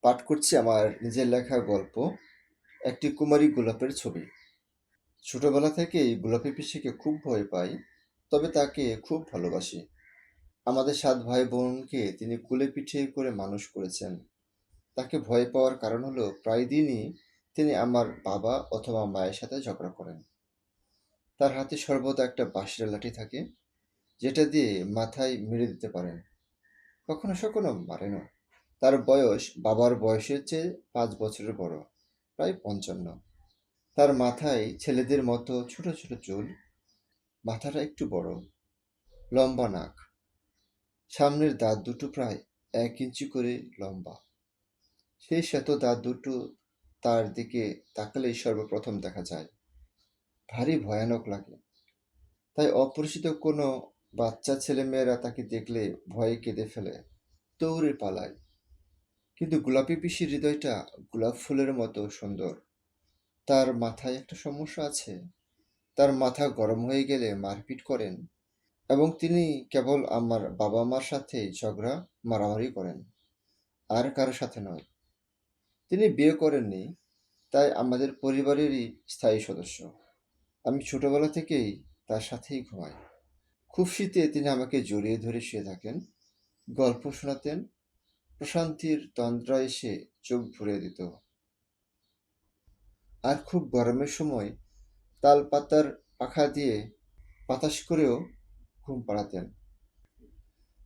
পাঠ করছি আমার নিজের লেখা গল্প, একটি কুমারী গোলাপের ছবি। ছোটবেলা থেকেই গোলাপি পিসিকে খুব ভয় পাই, তবে তাকে খুব ভালোবাসি। আমাদের সাত ভাই বোনকে তিনি কুলে পিঠে করে মানুষ করেছেন। তাকে ভয় পাওয়ার কারণ হলো, প্রায় দিনই তিনি আমার বাবা অথবা মায়ের সাথে ঝগড়া করেন। তার হাতে সর্বদা একটা বাঁশের লাঠি থাকে, যেটা দিয়ে মাথায় মেরে দিতে পারেন। কখনো কখনো মারেনও। তার বয়স বাবার বয়সের চেয়ে পাঁচ বছরের বড়, প্রায় পঞ্চান্ন। তার মাথায় ছেলেদের মতো ছোট ছোট চুল, মাথাটা একটু বড়, লম্বা নাক। সামনের দাঁত দুটো প্রায় এক ইঞ্চি করে লম্বা। সেই শ্বেত দাঁত দুটো তার দিকে তাকালেই সর্বপ্রথম দেখা যায়। ভারী ভয়ানক লাগে। তাই অপরিচিত কোনো বাচ্চা ছেলেমেয়েরা তাকে দেখলে ভয়ে কেঁদে ফেলে দৌড়ে পালায়। কিন্তু গোলাপি পিসির হৃদয়টা গোলাপ ফুলের মতো সুন্দর। তার মাথায় একটা সমস্যা আছে। তার মাথা গরম হয়ে গেলে মারপিট করেন এবং তিনি কেবল আমার বাবা মার সাথে ঝগড়া, মারামারি করেন। আর কারোর সাথে নয়। তিনি বিয়ে করেননি, তাই আমাদের পরিবারেরই স্থায়ী সদস্য। আমি ছোটবেলা থেকেই তার সাথেই ঘুমাই। খুব শীতে তিনি আমাকে জড়িয়ে ধরে শুয়ে থাকেন, গল্প শোনাতেন প্রশান্তির তন্দ্রা এসে চোখ ভরে দিত। আর খুব গরমের সময় তাল পাতার পাখা দিয়ে বাতাস করেও ঘুম পাড়াতেন।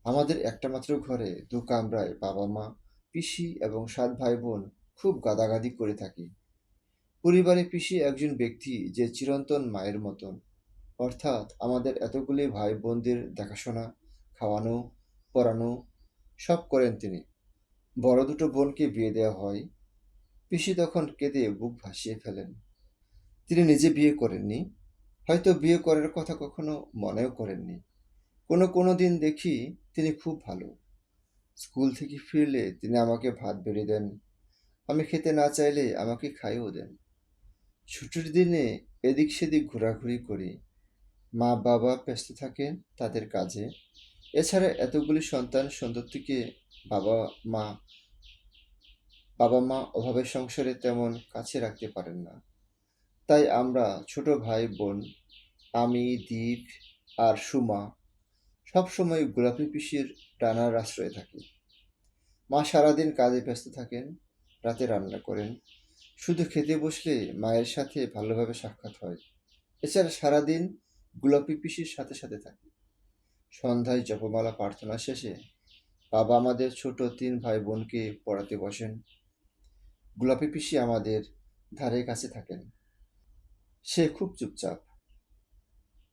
আমাদের একটা মাত্র ঘরে দু কামরায় বাবা মা, পিসি এবং সাত ভাই বোন খুব গাদাগাদি করে থাকি। পরিবারে পিসি একজন ব্যক্তি যে চিরন্তন মায়ের মতন। অর্থাৎ আমাদের এতগুলি ভাই বোনদের দেখাশোনা, খাওয়ানো, পড়ানো সব করেন তিনি। বড় দুটো বোনকে বিয়ে দেওয়া হয়। পিসি তখন কেঁদে বুক ভাসিয়ে ফেলেন। তিনি নিজে বিয়ে করেননি। হয়তো বিয়ে করার কথা কখনো মনেও করেননি। কোনো কোনো দিন দেখি তিনি খুব ভালো। স্কুল থেকে ফিরলে তিনি আমাকে ভাত বেড়ে দেন। আমি খেতে না চাইলে আমাকে খাইও দেন। ছুটির দিনে এদিক সেদিক ঘোরাঘুরি করি। মা বাবা ব্যস্ত থাকেন তাদের কাজে। এছাড়া এতগুলি সন্তান সন্ততিকে বাবা মা বাবা মা অভাবের সংসারে তেমন কাছে রাখতে পারেন না। তাই আমরা ছোট ভাই, বোন, আমি, দীপ আর সুমা সবসময় গোলাপি পিসির টানার আশ্রয়ে থাকি। মা সারাদিন কাজে ব্যস্ত থাকেন, রাতে রান্না করেন। শুধু খেতে বসলে মায়ের সাথে ভালোভাবে সাক্ষাৎ হয়। এছাড়া সারাদিন গোলাপি পিসির সাথে সাথে থাকি। সন্ধ্যায় জপমালা, প্রার্থনা শেষে বাবা আমাদের ছোট তিন ভাই বোনকে পড়াতে বসেন। গোলাপি পিসি আমাদের ধারে কাছে থাকেন। সে খুব চুপচাপ।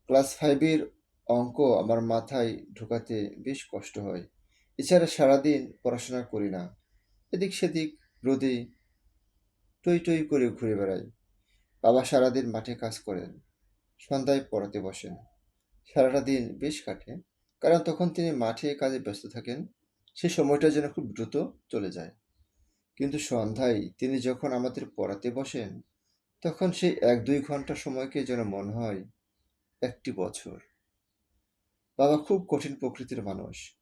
ক্লাস ফাইভের অঙ্ক আমার মাথায় ঢোকাতে বেশ কষ্ট হয়। এছাড়া সারাদিন পড়াশোনা করি না। এদিক সেদিক রোদে টই টই করে ঘুরে বেড়াই। বাবা সারাদিন মাঠে কাজ করেন, সন্ধ্যায় পড়াতে বসেন। সারাটা দিন বেশ কাটে, কারণ তখন তিনি মাঠে কাজে ব্যস্ত থাকেন। সে সময়টা যেন খুব দ্রুত চলে যায়। কিন্তু সন্ধ্যায় তিনি যখন আমাদের পড়াতে বসেন, তখন সেই এক দুই ঘণ্টা সময়কে যেন মনে হয় একটি বছর। বাবা খুব কঠিন প্রকৃতির মানুষ।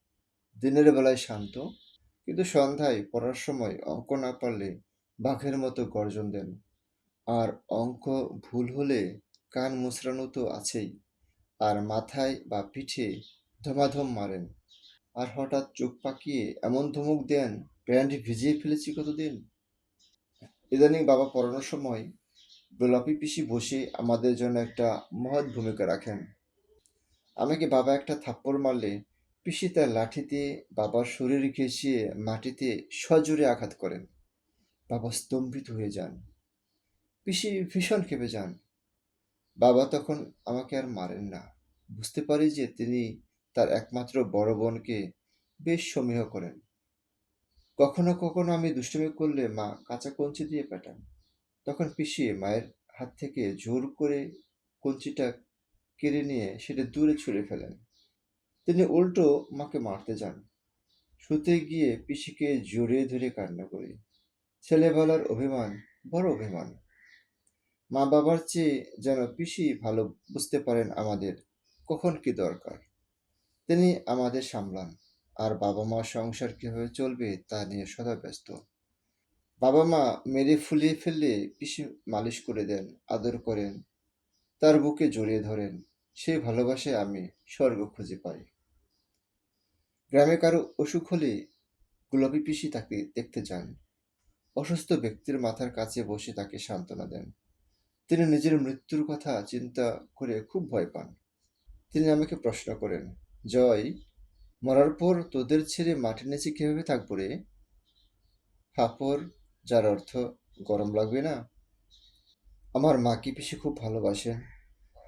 দিনের বেলায় শান্ত, কিন্তু সন্ধ্যায় পড়ার সময় অঙ্ক না পারলে বাঘের মতো গর্জন দেন। আর অঙ্ক ভুল হলে কান মুচড়ানো তো আছেই। আর মাথায় বা পিঠে ধমাধম মারেন। আর হঠাৎ চোখ পাকিয়ে এমন ধমক দেন প্যান্ট ভিজিয়ে ফেলেছি কতদিন? ইদানিং বাবা পড়ানোর সময় গোলাপি পিসি বসে আমাদের জন্য একটা মহৎ ভূমিকা রাখেন। আমাকে বাবা একটা থাপ্পড় মারলে পিসি তার লাঠিতে বাবার শরীর ঘেঁষিয়ে মাটিতে সজোরে আঘাত করেন। বাবা স্তম্ভিত হয়ে যান। পিসি ভীষণ খেপে যান। বাবা তখন আমাকে আর মারেন না। বুঝতে পারি যে তিনি তার একমাত্র বড় বোনকে বেশ সমীহ করেন। কখনো কখনো আমি দুষ্টুমি করলে মা কাঁচা কঞ্চি দিয়ে পেটান। তখন পিষিয়ে মায়ের হাত থেকে জোর করে কঞ্চিটা কেড়ে নিয়ে সেটা দূরে ছুঁড়ে ফেলেন। তিনি উল্টো মাকে মারতে যান। শুতে গিয়ে পিসিকে জড়িয়ে ধরে কান্না করি। ছেলেবেলার অভিমান বড় অভিমান। মা বাবার চেয়ে যেন পিসি ভালো বুঝতে পারেন আমাদের কখন কি দরকার। তিনি আমাদের সামলান। আর বাবা মা সংসার কীভাবে চলবে তা নিয়ে সদা ব্যস্ত। বাবা মা মেরে ফুলিয়ে ফেললে পিসি মালিশ করে দেন, আদর করেন, তার বুকে জড়িয়ে ধরেন। সে ভালোবাসায় আমি স্বর্গ খুঁজে পাই। গ্রামে কারও অসুখ হলে গোলাপি পিসি তাকে দেখতে যান। অসুস্থ ব্যক্তির মাথার কাছে বসে তাকে সান্ত্বনা দেন। তিনি নিজের মৃত্যুর কথা চিন্তা করে খুব ভয় পান। তিনি আমাকে প্রশ্ন করেন জয়, মরার পর তোদের ছেড়ে মাটির নিচে কীভাবে থাকব রে? হাপর যার অর্থ গরম লাগবে না। আমার মাকে পিসি খুব ভালোবাসেন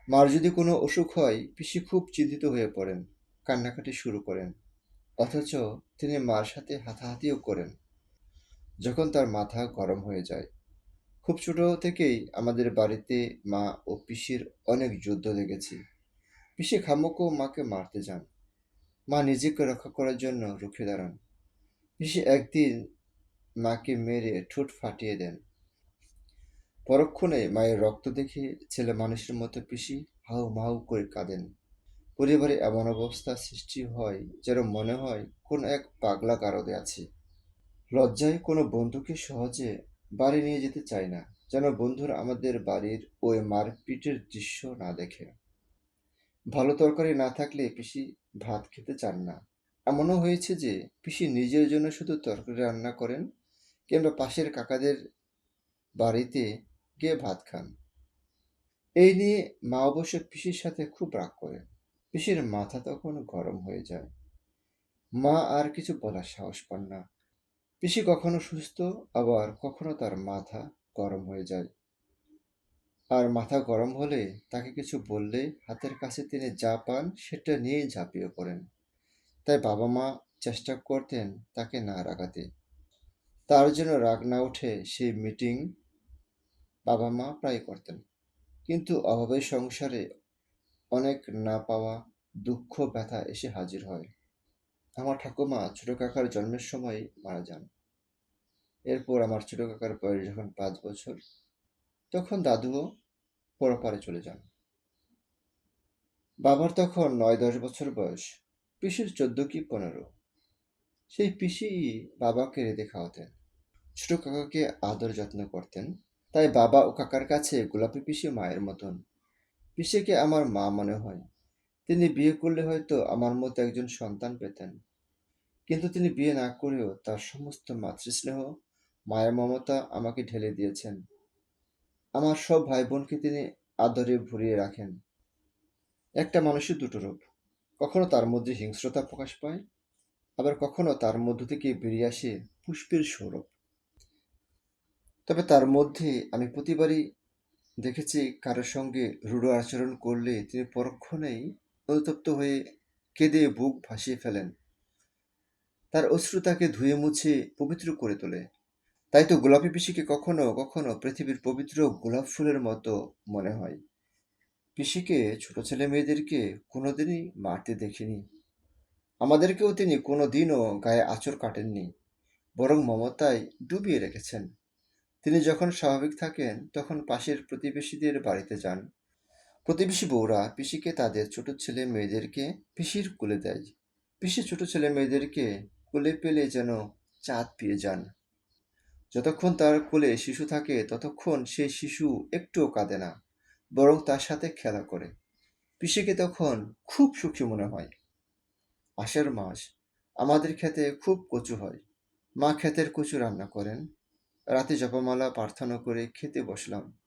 মার যদি কোনো অসুখ হয়, পিসি খুব চিন্তিত হয়ে পড়েন, কান্নাকাটি শুরু করেন। অথচ তিনি মার সাথে হাতাহাতিও করেন। যখন তার মাথা গরম হয়ে যায়। খুব ছোট থেকেই আমাদের বাড়িতে মা ও পিসির অনেক যুদ্ধ দেখেছি। পিসি খামুকও মাকে মারতে যান। মা নিজেকে রক্ষা করার জন্য রুখে দাঁড়ান। পিসি একদিন মাকে মেরে ঠোঁট ফাটিয়ে দেন। পরক্ষণে মায়ের রক্ত দেখে ছেলে মানুষের মতো পিসি হাউ মাউ করে কাঁদেন। পরিবারে এমন অবস্থা সৃষ্টি হয় যেন মনে হয় কোন এক পাগলা কারদে আছে। লজ্জায় কোনো বন্ধুকে সহজে বাড়ি নিয়ে যেতে চায় না, যেন বন্ধুরা আমাদের বাড়ির ওই মারপিটের দৃশ্য না দেখে। ভালো তরকারি না থাকলে পিসি ভাত খেতে চান না। এমনও হয়েছে যে, পিসি নিজের জন্য শুধু তরকারি রান্না করেন কিংবা পাশের কাকাদের বাড়িতে গিয়ে ভাত খান। এই নিয়ে মা অবশ্য পিসির সাথে খুব রাগ করেন। পিসির মাথা তখন গরম হয়ে যায়। মা আর কিছু বলার সাহস পান না। পিসি কখনো সুস্থ, আবার কখনো তার মাথা গরম হয়ে যায়। আর মাথা গরম হলে তাকে কিছু বললে হাতের কাছে তিনি যা পান সেটা নিয়েই ঝাঁপিয়ে পড়েন। তাই বাবা মা চেষ্টা করতেন তাকে না রাগাতে। তার জন্য রাগ না উঠে সেই মিটিং বাবা মা প্রায় করতেন। কিন্তু অভাবের সংসারে অনেক না পাওয়া দুঃখ, ব্যথা এসে হাজির হয়। আমার ঠাকুমা ছোট কাকার জন্মের সময় মারা যান। এরপর আমার ছোট কাকার বয়স যখন পাঁচ বছর তখন দাদুও পরপারে চলে যান। বাবার তখন নয় দশ বছর বয়স, পিসির চোদ্দ কি পনেরো। সেই পিসি বাবাকে রেঁধে খাওয়াতেন। ছোট কাকাকে আদর যত্ন করতেন। তাই বাবা ও কাকার কাছে গোলাপি পিসি মায়ের মতন। পিসিকে আমার মা মনে হয়। তিনি বিয়ে করলে হয়তো আমার মতো একজন সন্তান পেতেন। কিন্তু তিনি বিয়ে না করেও তার সমস্ত মাতৃস্নেহ মায়া মমতা আমাকে ঢেলে দিয়েছেন। আমার সব ভাই বোনকে তিনি আদরে ভরিয়ে রাখেন। একটা মানুষের দুটো রূপ। কখনো তার মধ্যে হিংস্রতা প্রকাশ পায়, আবার কখনো তার মধ্য থেকে বেরিয়ে আসে পুষ্পের সৌরভ। তবে তার মধ্যে আমি প্রতিবারই দেখেছি কারোর সঙ্গে রূঢ় আচরণ করলে তিনি পরক্ষণেই অনুতপ্ত হয়ে কেঁদে বুক ভাসিয়ে ফেলেন। তার অশ্রু তাকে ধুয়ে মুছে পবিত্র করে তোলে। তাই তো গোলাপি পিসিকে কখনো কখনো পৃথিবীর পবিত্র গোলাপ ফুলের মতো মনে হয়। পিসিকে ছোট ছেলে মেয়েদেরকে কোনোদিনই মারতে দেখিনি। আমাদেরকেও তিনি কোনোদিনও গায়ে আঁচড় কাটেননি, বরং মমতায় ডুবিয়ে রেখেছেন। তিনি যখন স্বাভাবিক থাকেন, তখন পাশের প্রতিবেশীদের বাড়িতে যান। প্রতিবেশী বউরা পিসিকে তাদের ছোট ছেলে মেয়েদেরকে পিসির কুলে দেয়। পিসি ছোট ছেলে মেয়েদেরকে কোলে পেলে যেন চাঁদ পেয়ে যান। যতক্ষণ তার কোলে শিশু থাকে, ততক্ষণ সে শিশু একটুও কাঁদে না, বরং তার সাথে খেলা করে। পিসিকে তখন খুব সুখী মনে হয়। আষাঢ় মাস, আমাদের খেতে খুব কচু হয়। মা ক্ষেতের কচু রান্না করেন। রাতে জপমালা, প্রার্থনা করে খেতে বসলাম।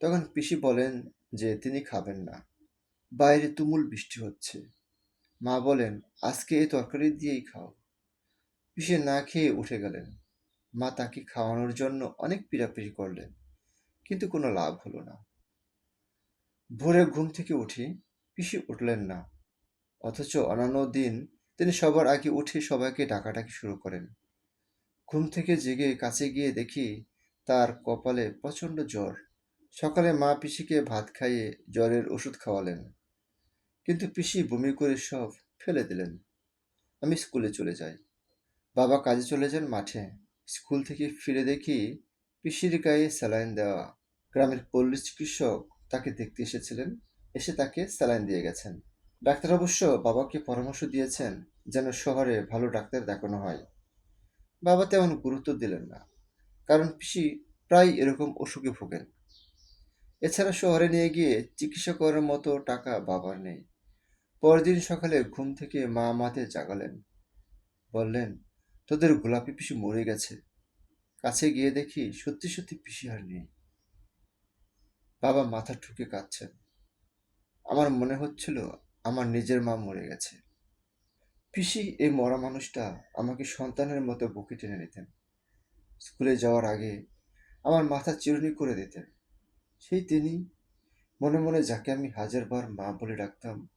তখন পিসি বলেন যে তিনি খাবেন না। বাইরে তুমুল বৃষ্টি হচ্ছে। মা বলেন, আজকে এই তরকারি দিয়েই খাও। পিসি না খেয়ে উঠে গেলেন। মা তাকে খাওয়ানোর জন্য অনেক পিড়াপিড়ি করলেন, কিন্তু কোনো লাভ হলো না। ভোরে ঘুম থেকে উঠে পিসি উঠলেন না, অথচ অন্যান্য দিন তিনি সবার আগে উঠে সবাইকে ডাকাডাকি শুরু করেন। ঘুম থেকে জেগে কাছে গিয়ে দেখি তার কপালে প্রচণ্ড জ্বর। সকালে মা পিসিকে ভাত খাইয়ে জ্বরের ওষুধ খাওয়ালেন, কিন্তু পিসি বমি করে সব ফেলে দিলেন। আমি স্কুলে চলে যাই। বাবা কাজে চলে যান মাঠে। স্কুল থেকে ফিরে দেখি পিসির গায়ে স্যালাইন দেওয়া। গ্রামের পল্লী চিকিৎসক তাকে দেখতে এসেছিলেন। এসে তাকে স্যালাইন দিয়ে গেছেন। ডাক্তার অবশ্য বাবাকে পরামর্শ দিয়েছেন যেন শহরে ভালো ডাক্তার দেখানো হয়। বাবা তেমন গুরুত্ব দিলেন না, কারণ পিসি প্রায় এরকম অসুখে ভোগেন। এছাড়া শহরে নিয়ে গিয়ে চিকিৎসা করার মতো টাকা বাবার নেই। পরদিন সকালে ঘুম থেকে মা আমাদের জাগালেন। বললেন তোদের গোলাপি পিসি মরে গেছে। কাছে গিয়ে দেখি সত্যি সত্যি পিসি আর নেই। বাবা মাথা ঠুকে কাঁদছেন। আমার মনে হচ্ছিল আমার নিজের মা মরে গেছে। পিসি এই মরা মানুষটা আমাকে সন্তানের মতো বুকে টেনে নিতেন। স্কুলে যাওয়ার আগে আমার মাথা চিরুনি করে দিতেন। সেই তিনি মনে মনে যাকে আমি হাজারবার মা বলে ডাকতাম,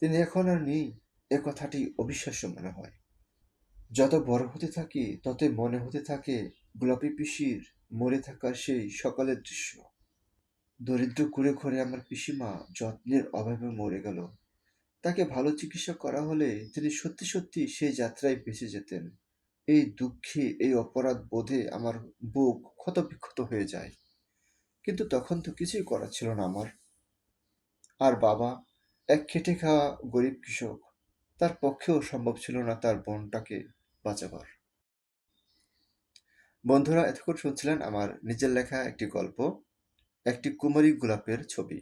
তিনি এখন আর নেই, এ কথাটি অবিশ্বাস্য মনে হয়। যত বড় হতে থাকি, ততই মনে হতে থাকে গোলাপি পিসির মরে থাকার সেই সকালের দৃশ্য। দরিদ্র কুড়ে ঘরে আমার পিসিমা যত্নের অভাবে মরে গেল। তাকে ভালো চিকিৎসা করা হলে তিনি সত্যি সত্যি সেই যাত্রায় বেঁচে যেতেন। এই দুঃখে, এই অপরাধ বোধে আমার বুক ক্ষতবিক্ষত হয়ে যায়। কিন্তু তখন তো কিছুই করার ছিল না আমার। আর বাবা, এক খেটে খাওয়া গরিব কৃষক, তার পক্ষেও সম্ভব ছিল না তার বোনটাকে বাঁচাবার। বন্ধুরা, এতক্ষণ শুনছিলেন আমার নিজের লেখা একটি গল্প, একটি কুমারী গোলাপের ছবি।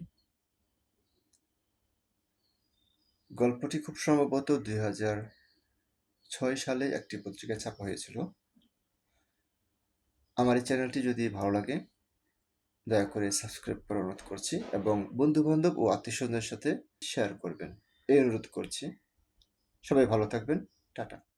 গল্পটি খুব সম্ভবত দুই ছয় সালে একটি পত্রিকায় ছাপা হয়েছিল। আমার এই চ্যানেলটি যদি ভালো লাগে, দয়া করে সাবস্ক্রাইব করার অনুরোধ করছি এবং বন্ধু বান্ধব ও আত্মীয় স্বজনের সাথে শেয়ার করবেন। এই অনুরোধ করছি। সবাই ভালো থাকবেন। টাটা।